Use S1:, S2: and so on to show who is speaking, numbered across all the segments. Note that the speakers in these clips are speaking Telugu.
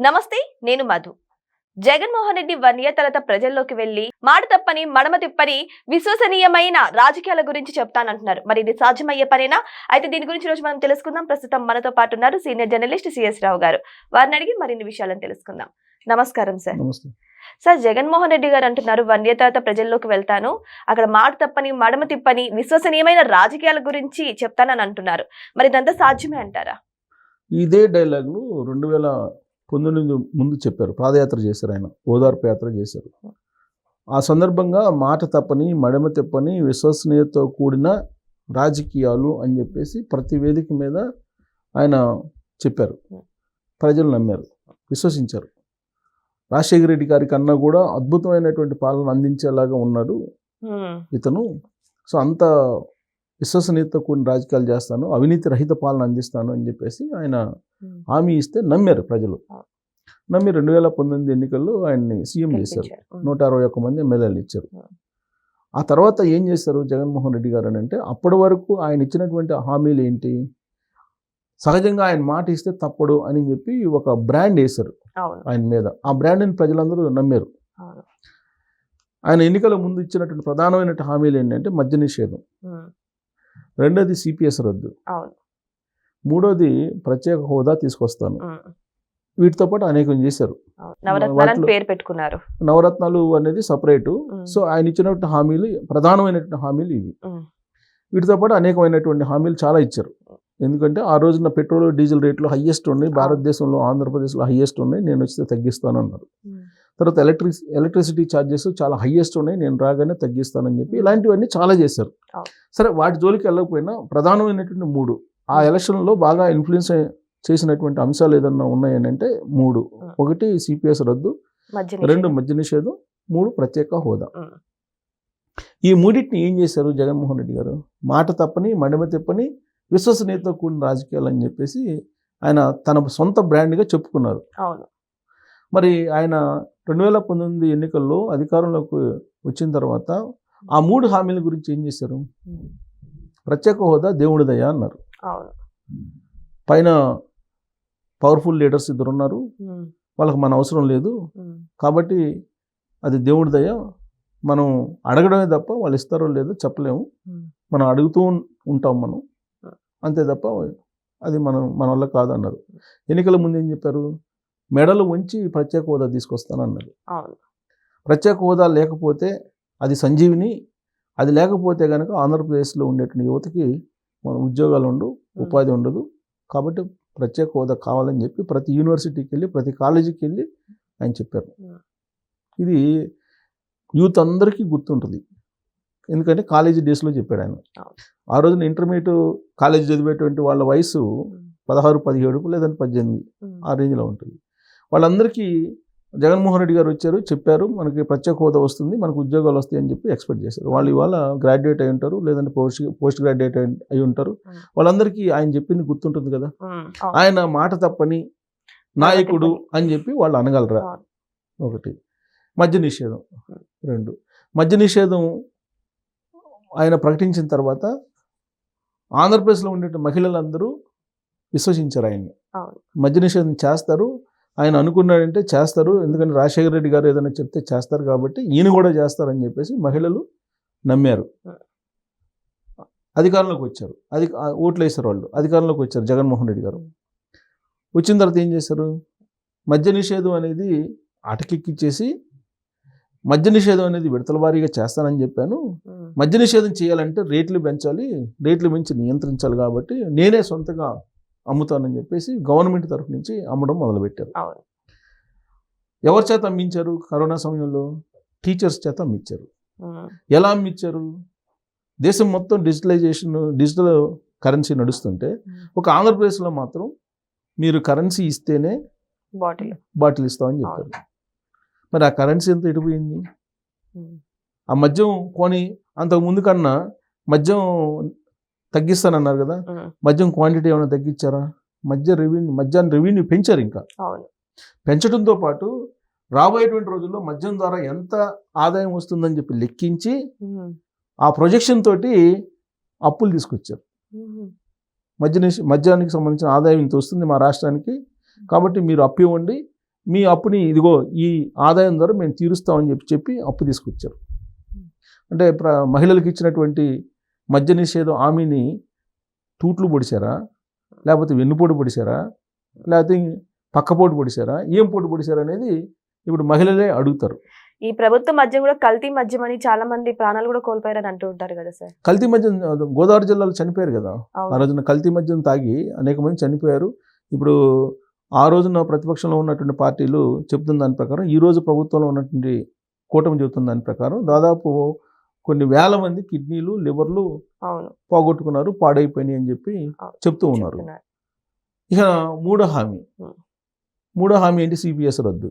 S1: నమస్తే నేను మధు. జగన్మోహన్ రెడ్డి వన్ ఇయర్ తర్వాత ప్రజల్లోకి వెళ్ళి మాట తప్పని మడమ తిప్పని విశ్వసనీయమైన రాజకీయాల గురించి చెప్తానంటున్నారు. మరి ఇది సాధ్యమయ్యే పనేనా? అయితే దీని గురించి రోజు మనం తెలుసుకుందాం. ప్రస్తుతం మనతో పాటు ఉన్నారు సీనియర్ జర్నలిస్ట్ సిఎస్ రావు గారు. వారిని అడిగి మరిన్ని విషయాలను తెలుసుకుందాం. నమస్కారం సార్. సార్ జగన్మోహన్ రెడ్డి గారు అంటున్నారు వన్ ఇయర్ తర్వాత ప్రజల్లోకి వెళ్తాను అక్కడ మాట తప్పని మడమ తిప్పని విశ్వసనీయమైన రాజకీయాల గురించి చెప్తానని అంటున్నారు. మరి ఇదంతా సాధ్యమే అంటారా?
S2: ఇదే డైలాగులు రెండు వేల పంతొమ్మిది ముందు చెప్పారు పాదయాత్ర చేశారు ఆయన ఓదార్పు యాత్ర చేశారు. ఆ సందర్భంగా మాట తప్పని మడమ తెప్పని విశ్వసనీయతతో కూడిన రాజకీయాలు అని చెప్పేసి ప్రతి వేదిక మీద ఆయన చెప్పారు. ప్రజలు నమ్మారు విశ్వసించారు. రాజశేఖర రెడ్డి గారి కన్నా కూడా అద్భుతమైనటువంటి పాలన అందించేలాగా ఉన్నాడు ఇతను. సో అంత విశ్వసనీయతతో కూడిన రాజకీయాలు చేస్తాను అవినీతి రహిత పాలన అందిస్తాను అని చెప్పేసి ఆయన హామీ ఇస్తే నమ్మారు ప్రజలు. నమ్మి రెండు వేల పంతొమ్మిది ఎన్నికల్లో ఆయన్ని సీఎం చేశారు. నూట అరవై ఒక్క మంది ఎమ్మెల్యేలు ఇచ్చారు. ఆ తర్వాత ఏం చేశారు జగన్మోహన్ రెడ్డి గారు అని అంటే అప్పటి వరకు ఆయన ఇచ్చినటువంటి హామీలు ఏంటి? సహజంగా ఆయన మాట ఇస్తే తప్పడు అని చెప్పి ఒక బ్రాండ్ వేశారు ఆయన మీద. ఆ బ్రాండ్ని ప్రజలందరూ నమ్మారు. ఆయన ఎన్నికల ముందు ఇచ్చినటువంటి ప్రధానమైన హామీలు ఏంటంటే మద్య నిషేధం. రెండోది సిపిఎస్ రద్దు. మూడోది ప్రత్యేక హోదా తీసుకొస్తాను. వీటితో పాటు అనేకం చేశారు.
S1: పేరు పెట్టుకున్నారు.
S2: నవరత్నాలు అనేది సపరేటు. సో ఆయన ఇచ్చినటువంటి హామీలు ప్రధానమైనటువంటి హామీలు ఇవి. వీటితో పాటు అనేకమైనటువంటి హామీలు చాలా ఇచ్చారు. ఎందుకంటే ఆ రోజున పెట్రోల్ డీజిల్ రేట్లు హయ్యెస్ట్ ఉన్నాయి. భారతదేశంలో ఆంధ్రప్రదేశ్లో హయ్యెస్ట్ ఉన్నాయి. నేను వస్తే తగ్గిస్తాను అన్నారు. తర్వాత ఎలక్ట్రిక్ ఎలక్ట్రిసిటీ ఛార్జెస్ చాలా హయ్యెస్ట్ ఉన్నాయి. నేను రాగానే తగ్గిస్తానని చెప్పి ఇలాంటివన్నీ చాలా చేశారు. సరే వాటి జోలికి వెళ్ళకపోయినా ప్రధానమైనటువంటి మూడు ఆ ఎలక్షన్లో బాగా ఇన్ఫ్లుయెన్స్ చేసినటువంటి అంశాలు ఏదన్నా ఉన్నాయని అంటే మూడు. ఒకటి సిపిఎస్ రద్దు రెండు. మద్య నిషేధం మూడు ప్రత్యేక హోదా. ఈ మూడింటిని ఏం చేశారు జగన్మోహన్ రెడ్డి గారు? మాట తప్పని మడిమ తిప్పని విశ్వసనీయతతో కూడిన రాజకీయాలు అని చెప్పేసి ఆయన తన సొంత బ్రాండ్గా చెప్పుకున్నారు. మరి ఆయన రెండు వేల పంతొమ్మిది ఎన్నికల్లో అధికారంలోకి వచ్చిన తర్వాత ఆ మూడు హామీల గురించి ఏం చేశారు? ప్రత్యేక హోదా దేవుడిదయ అన్నారు. పైన పవర్ఫుల్ లీడర్స్ ఇద్దరు ఉన్నారు వాళ్ళకి మన అవసరం లేదు. కాబట్టి అది దేవుడి దయ. మనం అడగడమే తప్ప వాళ్ళు ఇస్తారో లేదో చెప్పలేము. మనం అడుగుతూ ఉంటాం మనం. అంతే తప్ప అది మనం మన వల్ల కాదన్నారు. ఎన్నికల ముందు ఏం చెప్పారు? మెడలు ఉంచి ప్రత్యేక హోదా తీసుకొస్తానన్నారు ప్రత్యేక హోదా లేకపోతే అది సంజీవిని అది లేకపోతే కనుక ఆంధ్రప్రదేశ్లో ఉండేటువంటి యువతకి మన ఉద్యోగాలు ఉండవు ఉపాధి ఉండదు. కాబట్టి ప్రత్యేక హోదా కావాలని చెప్పి ప్రతి యూనివర్సిటీకి వెళ్ళి ప్రతి కాలేజీకి వెళ్ళి ఆయన చెప్పారు. ఇది యూత్ అందరికీ గుర్తుంటుంది. ఎందుకంటే కాలేజీ డేస్లో చెప్పాడు ఆయన. ఆ రోజున ఇంటర్మీడియట్ కాలేజీ చదివేటువంటి వాళ్ళ వయసు పదహారు పదిహేడు లేదంటే పద్దెనిమిది ఆ రేంజ్లో ఉంటుంది. వాళ్ళందరికీ జగన్మోహన్ రెడ్డి గారు వచ్చారు చెప్పారు మనకి ప్రత్యేక హోదా వస్తుంది మనకు ఉద్యోగాలు వస్తాయి అని చెప్పి ఎక్స్పెక్ట్ చేశారు. వాళ్ళు ఇవాళ గ్రాడ్యుయేట్ అయి ఉంటారు లేదంటే పోస్ట్ పోస్ట్ గ్రాడ్యుయేట్ అయి ఉంటారు. వాళ్ళందరికీ ఆయన చెప్పింది గుర్తుంటుంది కదా. ఆయన మాట తప్పని నాయకుడు అని చెప్పి వాళ్ళు అనగలరా. ఒకటి. మద్య నిషేధం. రెండు. మద్య నిషేధం ఆయన ప్రకటించిన తర్వాత ఆంధ్రప్రదేశ్లో ఉండే మహిళలందరూ విశ్వసించారు ఆయన్ని. మద్య నిషేధం చేస్తారు ఆయన అనుకున్నాడంటే చేస్తారు. ఎందుకంటే రాజశేఖర రెడ్డి గారు ఏదైనా చెప్తే చేస్తారు కాబట్టి ఈయన కూడా చేస్తారని చెప్పేసి మహిళలు నమ్మారు. అధికారంలోకి వచ్చారు. అది ఓట్లు వేశారు వాళ్ళు. అధికారంలోకి వచ్చారు జగన్మోహన్ రెడ్డి గారు. వచ్చిన తర్వాత ఏం చేశారు? మద్య నిషేధం అనేది అటకెక్కిచ్చేసి మద్య నిషేధం అనేది విడతల వారీగా చేస్తానని చెప్పాను. మద్య నిషేధం చేయాలంటే రేట్లు పెంచాలి. రేట్లు పెంచి నియంత్రించాలి కాబట్టి నేనే సొంతగా అమ్ముతానని చెప్పేసి గవర్నమెంట్ తరఫు నుంచి అమ్మడం మొదలుపెట్టారు. ఎవరి చేత అమ్మించారు? కరోనా సమయంలో టీచర్స్ చేత అమ్మించారు ఎలా అమ్మించారు దేశం మొత్తం డిజిటలైజేషన్ డిజిటల్ కరెన్సీ నడుస్తుంటే ఒక ఆంధ్రప్రదేశ్లో మాత్రం మీరు కరెన్సీ ఇస్తేనే
S1: బాటిల్.
S2: బాటిల్ ఇస్తామని చెప్పారు. మరి ఆ కరెన్సీ ఎంత ఎడిపోయింది ఆ మద్యం కొని అంతకు ముందు కన్నా మద్యం తగ్గిస్తానన్నారు కదా. మద్యం క్వాంటిటీ ఏమైనా తగ్గించారా? మద్య రెవెన్యూ మద్యాన్ని రెవెన్యూ పెంచారు ఇంకా. పెంచడంతో పాటు రాబోయేటువంటి రోజుల్లో మద్యం ద్వారా ఎంత ఆదాయం వస్తుందని చెప్పి లెక్కించి ఆ ప్రొజెక్షన్ తోటి అప్పులు తీసుకొచ్చారు. మద్య మద్యానికి సంబంధించిన ఆదాయం ఇంత వస్తుంది మా రాష్ట్రానికి. కాబట్టి మీరు అప్పు ఇవ్వండి. మీ అప్పుని ఇదిగో ఈ ఆదాయం ద్వారా మేము తీరుస్తామని చెప్పి చెప్పి అప్పు తీసుకొచ్చారు. అంటే ప్ర మహిళలకు ఇచ్చినటువంటి మద్య నిషేధం హామీని తూట్లు పొడిచారా లేకపోతే వెన్నుపోటు పొడిచారా లేకపోతే పక్కపోటు పొడిచారా ఏం పోటు పొడిచారా అనేది ఇప్పుడు మహిళలే అడుగుతారు.
S1: ఈ ప్రభుత్వ మద్యం కూడా కల్తీ మద్యం అని చాలా మంది ప్రాణాలు కూడా కోల్పోయారని అంటూ ఉంటారు కదా సార్.
S2: కల్తీ మద్యం గోదావరి జిల్లాలో చనిపోయారు కదా. ఆ రోజున కల్తీ మద్యం తాగి అనేక మంది చనిపోయారు. ఇప్పుడు ఆ రోజున ప్రతిపక్షంలో ఉన్నటువంటి పార్టీలు చెప్తున్న దాని ప్రకారం ఈ రోజు ప్రభుత్వంలో ఉన్నటువంటి కూటమి చెబుతున్న దాని ప్రకారం దాదాపు కొన్ని వేల మంది కిడ్నీలు లివర్లు పోగొట్టుకున్నారు పాడైపోయినాయి అని చెప్పి. చెప్తూ ఉన్నారు. ఇక మూడో హామీ. మూడో హామీ ఏంటి సిపిఎస్ రద్దు.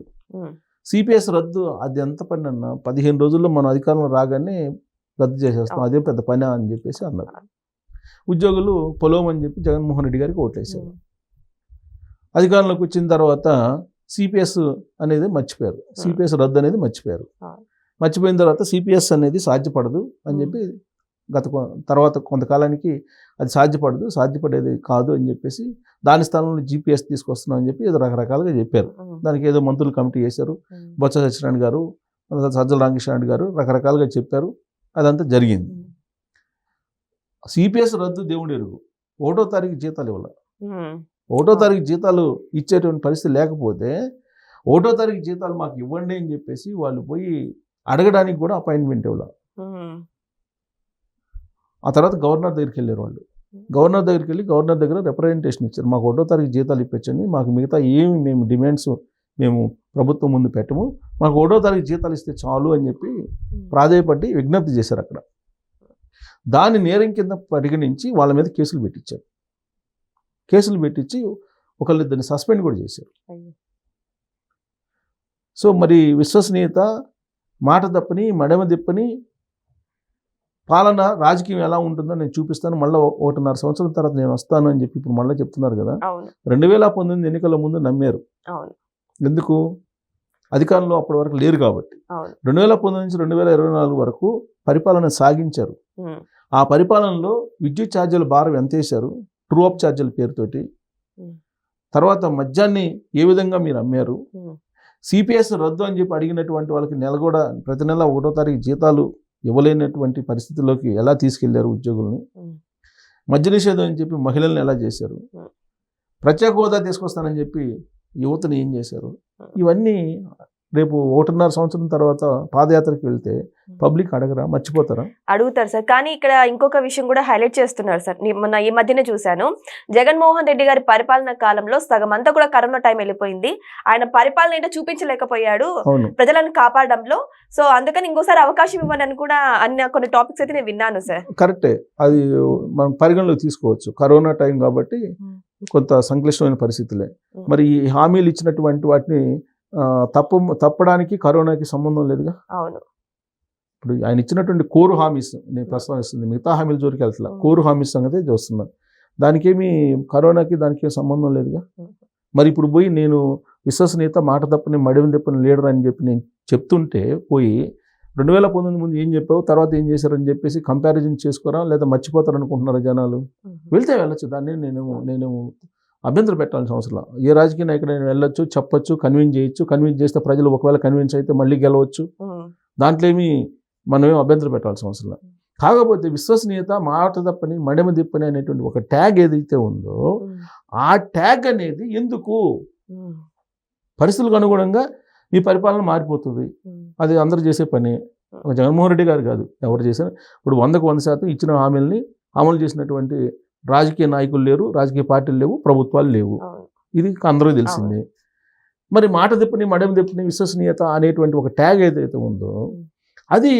S2: సిపిఎస్ రద్దు అది ఎంత పని అన్న పదిహేను రోజుల్లో మన అధికారంలో రాగానే రద్దు చేసేస్తాం. అదే పెద్ద పని అని చెప్పేసి అన్నారు ఉద్యోగులు పొలవమని చెప్పి జగన్మోహన్ రెడ్డి గారికి ఓట్లేశారు
S1: ఉం.
S2: అధికారంలోకి వచ్చిన తర్వాత సిపిఎస్ అనేది మర్చిపోయారు సిపిఎస్ రద్దు అనేది మర్చిపోయారు. మర్చిపోయిన తర్వాత సిపిఎస్ అనేది సాధ్యపడదు అని. చెప్పి గత తర్వాత కొంతకాలానికి అది సాధ్యపడదు సాధ్యపడేది కాదు అని చెప్పేసి దాని స్థానంలో జీపీఎస్ తీసుకొస్తున్నాం అని చెప్పి ఏదో రకరకాలుగా చెప్పారు. దానికి ఏదో మంత్రులు కమిటీ చేశారు. బొత్స సత్యనారాయణ గారు సజ్జల రామకృష్ణ గారు రకరకాలుగా చెప్పారు అదంతా జరిగింది. సిపిఎస్ రద్దు దేవుడి ఎరుగు ఒకటో తారీఖు జీతాలు ఇవ్వాలి. ఒకటో తారీఖు జీతాలు ఇచ్చేటువంటి పరిస్థితి లేకపోతే ఒకటో తారీఖు జీతాలు మాకు ఇవ్వండి అని చెప్పేసి వాళ్ళు పోయి అడగడానికి కూడా అపాయింట్మెంట్ ఇవ్వాలి. ఆ తర్వాత గవర్నర్ దగ్గరికి వెళ్ళారు వాళ్ళు. గవర్నర్ దగ్గరికి వెళ్ళి గవర్నర్ దగ్గర రిప్రజెంటేషన్ ఇచ్చారు. మాకు ఒకటో తారీఖు జీతాలు ఇప్పించండి మాకు మిగతా ఏమి మేము డిమాండ్స్ మేము ప్రభుత్వం ముందు పెట్టము మాకు ఒకటో తారీఖు జీతాలు ఇస్తే చాలు అని చెప్పి ప్రాధేయపడి విజ్ఞప్తి చేశారు అక్కడ. దాన్ని నేరం కింద పరిగణించి వాళ్ళ మీద కేసులు పెట్టించారు. కేసులు పెట్టించి ఒకళ్ళిద్దరిని సస్పెండ్ కూడా చేశారు. సో మరి విశ్వసనీయత మాట తప్పని మడమ తిప్పని పాలన రాజకీయం ఎలా ఉంటుందో నేను చూపిస్తాను. మళ్ళీ ఒకటిన్నర సంవత్సరం తర్వాత నేను వస్తాను అని చెప్పి ఇప్పుడు మళ్ళీ చెప్తున్నారు కదా. రెండు వేల పంతొమ్మిది ఎన్నికల ముందు నమ్మారు. ఎందుకు? అధికారంలో అప్పటి వరకు లేరు కాబట్టి. రెండు వేల పంతొమ్మిది నుంచి రెండు వేల ఇరవై నాలుగు వరకు పరిపాలన సాగించారు. ఆ పరిపాలనలో విద్యుత్ ఛార్జీల భారం ఎంత వేశారు? ట్రూ అప్ ఛార్జీల పేరుతోటి. తర్వాత మద్యాన్ని ఏ విధంగా మీరు అమ్మారు. సిపిఎస్ రద్దు అని చెప్పి అడిగినటువంటి వాళ్ళకి నెల కూడా ప్రతి నెల ఒకటో తారీఖు జీతాలు ఇవ్వలేనటువంటి పరిస్థితిలోకి ఎలా తీసుకెళ్ళారు ఉద్యోగుల్ని. మద్య నిషేధం అని చెప్పి మహిళల్ని ఎలా చేశారు. ప్రత్యేక హోదా తీసుకొస్తానని చెప్పి యువతని ఏం చేశారు. ఇవన్నీ రేపు ఒకటిన్నర సంవత్సరం తర్వాత పాదయాత్రకి వెళ్తే పబ్లిక్ అడగరా? మర్చిపోతారా?
S1: అడుగుతారు సార్. కానీ ఇక్కడ ఇంకొక విషయం కూడా హైలైట్ చేస్తున్నారు సార్. మొన్న ఈ మధ్యనే చూశాను. జగన్మోహన్ రెడ్డి గారి పరిపాలన కాలంలో సగం అంతా కూడా కరోనా టైం వెళ్ళిపోయింది. ఆయన పరిపాలన ఏంటో చూపించలేకపోయాడు. ప్రజలను కాపాడడంలో. సో అందుకని ఇంకోసారి అవకాశం ఇవ్వని అని కూడా అన్న కొన్ని టాపిక్స్ అయితే నేను విన్నాను సార్.
S2: కరెక్టే. అది మనం పరిగణలోకి తీసుకోవచ్చు. కరోనా టైం కాబట్టి కొంత సంక్లిష్టమైన పరిస్థితులే.
S1: ఉం.
S2: మరి ఈ హామీలు ఇచ్చినటువంటి వాటిని తప్పు తప్పడానికి కరోనాకి సంబంధం లేదుగా?
S1: అవును.
S2: ఇప్పుడు ఆయన ఇచ్చినటువంటి కోరు హామీస్ నేను ప్రస్తావిస్తుంది మిగతా హామీల జోలికి వెళ్తలా.
S1: ఉం.
S2: కోరు హామీస్ సంగతి చూస్తున్నాను. దానికేమి కరోనాకి దానికి సంబంధం లేదుగా. మరి ఇప్పుడు పోయి నేను విశ్వసనీయత మాట తప్పని మడివి తప్పని లీడర్ అని చెప్పి నేను చెప్తుంటే పోయి రెండు వేల పంతొమ్మిది ముందు ఏం చెప్పావు? తర్వాత ఏం చేశారని చెప్పేసి కంపారిజన్ చేసుకోరా? లేదా మర్చిపోతారు అనుకుంటున్నారా జనాలు వెళ్తే వెళ్ళొచ్చు. దాన్ని నేను నేను అభ్యంతరం పెట్టాల్సిన అవసరం. ఏ రాజకీయ నాయకుడైనా వెళ్ళొచ్చు చెప్పొచ్చు కన్విన్స్ చేయొచ్చు కన్విన్స్ చేస్తే ప్రజలు ఒకవేళ కన్విన్స్ అయితే మళ్ళీ గెలవచ్చు. దాంట్లో ఏమి మనం అభ్యంతరం పెట్టాల్సిన అవసరం కాకపోతే విశ్వసనీయత మాట తప్పని మడమ తిప్పని అనేటువంటి ఒక ట్యాగ్ ఏదైతే ఉందో. ఆ ట్యాగ్ అనేది ఎందుకు. పరిస్థితులకు అనుగుణంగా మీ పరిపాలన మారిపోతుంది. అది అందరూ చేసే పని జగన్మోహన్ రెడ్డి గారు కాదు ఎవరు చేసినా ఇప్పుడు వందకు వంద శాతం ఇచ్చిన హామీలని అమలు చేసినటువంటి రాజకీయ నాయకులు లేరు రాజకీయ పార్టీలు లేవు ప్రభుత్వాలు లేవు. ఇది అందరూ తెలిసిందే. మరి మాట తిప్పని మడమ తిప్పని విశ్వసనీయత అనేటువంటి ఒక ట్యాగ్ ఏదైతే ఉందో అది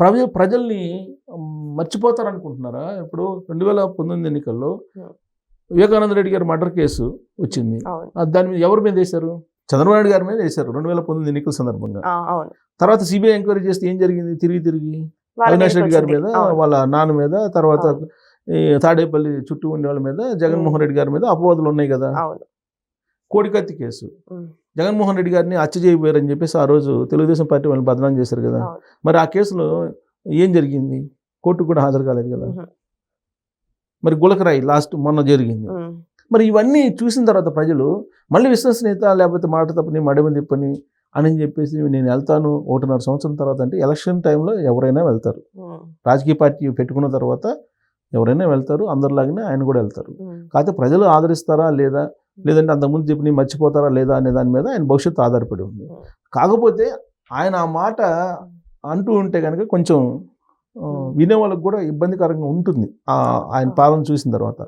S2: ప్రజ ప్రజల్ని మర్చిపోతారనుకుంటున్నారా? ఇప్పుడు రెండు వేల పంతొమ్మిది ఎన్నికల్లో. వివేకానంద రెడ్డి గారి మర్డర్ కేసు వచ్చింది. దాని మీద ఎవరి మీద వేశారు? చంద్రబాబు నాయుడు గారి మీద వేశారు రెండు వేల పంతొమ్మిది ఎన్నికల సందర్భంగా. తర్వాత సిబిఐ ఎంక్వైరీ చేస్తే ఏం జరిగింది? తిరిగి తిరిగి అవినాష్ రెడ్డి గారి మీద. వాళ్ళ నాన్న మీద తర్వాత. ఈ తాడేపల్లి చుట్టూ ఉండే వాళ్ళ మీద జగన్మోహన్ రెడ్డి గారి మీద అపవాదులు ఉన్నాయి కదా. కోడికత్తి కేసు. జగన్మోహన్ రెడ్డి గారిని హత్య చేయబోయారని చెప్పేసి ఆ రోజు తెలుగుదేశం పార్టీ వాళ్ళు బదనాం చేశారు కదా. మరి ఆ కేసులో ఏం జరిగింది? కోర్టుకు కూడా హాజరు కాలేదు కదా. మరి గులకరాయి లాస్ట్ మొన్న జరిగింది. మరి ఇవన్నీ చూసిన తర్వాత ప్రజలు మళ్ళీ విశ్వసనీయత లేకపోతే మాట తప్పని మడమ తిప్పని అని చెప్పేసి నేను వెళ్తాను ఒకటిన్నర సంవత్సరం తర్వాత అంటే ఎలక్షన్ టైంలో ఎవరైనా వెళ్తారు. రాజకీయ పార్టీ పెట్టుకున్న తర్వాత ఎవరైనా వెళ్తారు అందరిలాగానే ఆయన కూడా వెళ్తారు. కాకపోతే ప్రజలు ఆదరిస్తారా లేదా? లేదంటే అంతకుముందు చెప్పి నీ మర్చిపోతారా లేదా అనే దాని మీద ఆయన భవిష్యత్తు ఆధారపడి ఉంది. కాకపోతే ఆయన ఆ మాట అంటూ ఉంటే కనుక కొంచెం వినే వాళ్ళకి కూడా ఇబ్బందికరంగా ఉంటుంది. ఆ ఆయన పాలన చూసిన తర్వాత.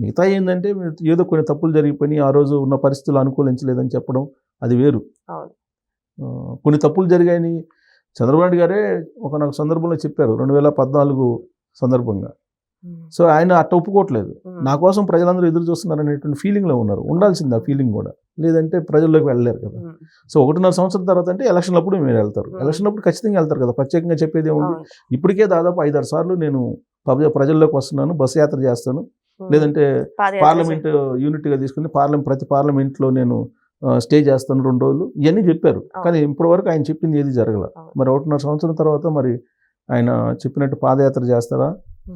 S2: మిగతా ఏంటంటే ఏదో కొన్ని తప్పులు జరిగిపోయి ఆ రోజు ఉన్న పరిస్థితులు అనుకూలించలేదని చెప్పడం అది వేరు. కొన్ని తప్పులు జరిగాయని చంద్రబాబు గారే ఒక నాకు సందర్భంలో చెప్పారు రెండు వేల పద్నాలుగు సందర్భంగా. సో ఆయన అట్ట ఒప్పుకోవట్లేదు. నా కోసం ప్రజలందరూ ఎదురు చూస్తున్నారు అనేటువంటి ఫీలింగ్లో ఉన్నారు. ఉండాల్సింది ఆ ఫీలింగ్ కూడా. లేదంటే ప్రజల్లోకి వెళ్ళలేరు కదా. సో ఒకటిన్నర సంవత్సరం తర్వాత అంటే ఎలక్షన్ అప్పుడు మీరు వెళ్తారు. ఎలక్షన్ అప్పుడు ఖచ్చితంగా వెళ్తారు కదా. ప్రత్యేకంగా చెప్పేది ఏముంది. ఇప్పటికే దాదాపు ఐదారు సార్లు నేను ప్రజల్లోకి వస్తున్నాను బస్సు యాత్ర చేస్తాను. లేదంటే పార్లమెంట్ యూనిట్గా తీసుకుని పార్లమెంట్ ప్రతి పార్లమెంట్లో నేను స్టే చేస్తాను రెండు రోజులు. ఇవన్నీ చెప్పారు. కానీ ఇప్పటి వరకు ఆయన చెప్పింది ఏది జరగల. మరి ఒకటిన్నర సంవత్సరం తర్వాత మరి ఆయన చెప్పినట్టు పాదయాత్ర చేస్తారా.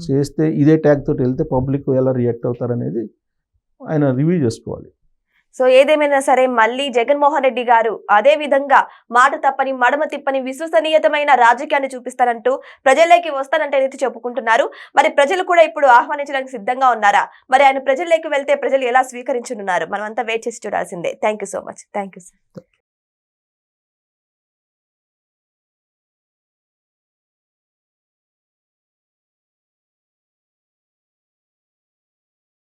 S2: చేస్తే ఇదే ట్యాగ్ తోటి వెళ్తే పబ్లిక్ ఎలా రియాక్ట్ అవుతారనేది ఆయన రివ్యూ చేసుకోవాలి.
S1: సో ఏదేమైనా సరే మళ్ళీ జగన్మోహన్ రెడ్డి గారు అదే విధంగా మాట తప్పని మడమ తిప్పని విశ్వసనీయతమైన రాజకీయాన్ని చూపిస్తానంటూ ప్రజల్లోకి వస్తానంటే అయితే చెప్పుకుంటున్నారు. మరి ప్రజలు కూడా ఇప్పుడు ఆహ్వానించడానికి సిద్ధంగా ఉన్నారా? మరి ఆయన ప్రజల్లోకి వెళ్తే ప్రజలు ఎలా స్వీకరించనున్నారు? మనం అంతా వెయిట్ చేసి చూడాల్సిందే. Thank you so much thank you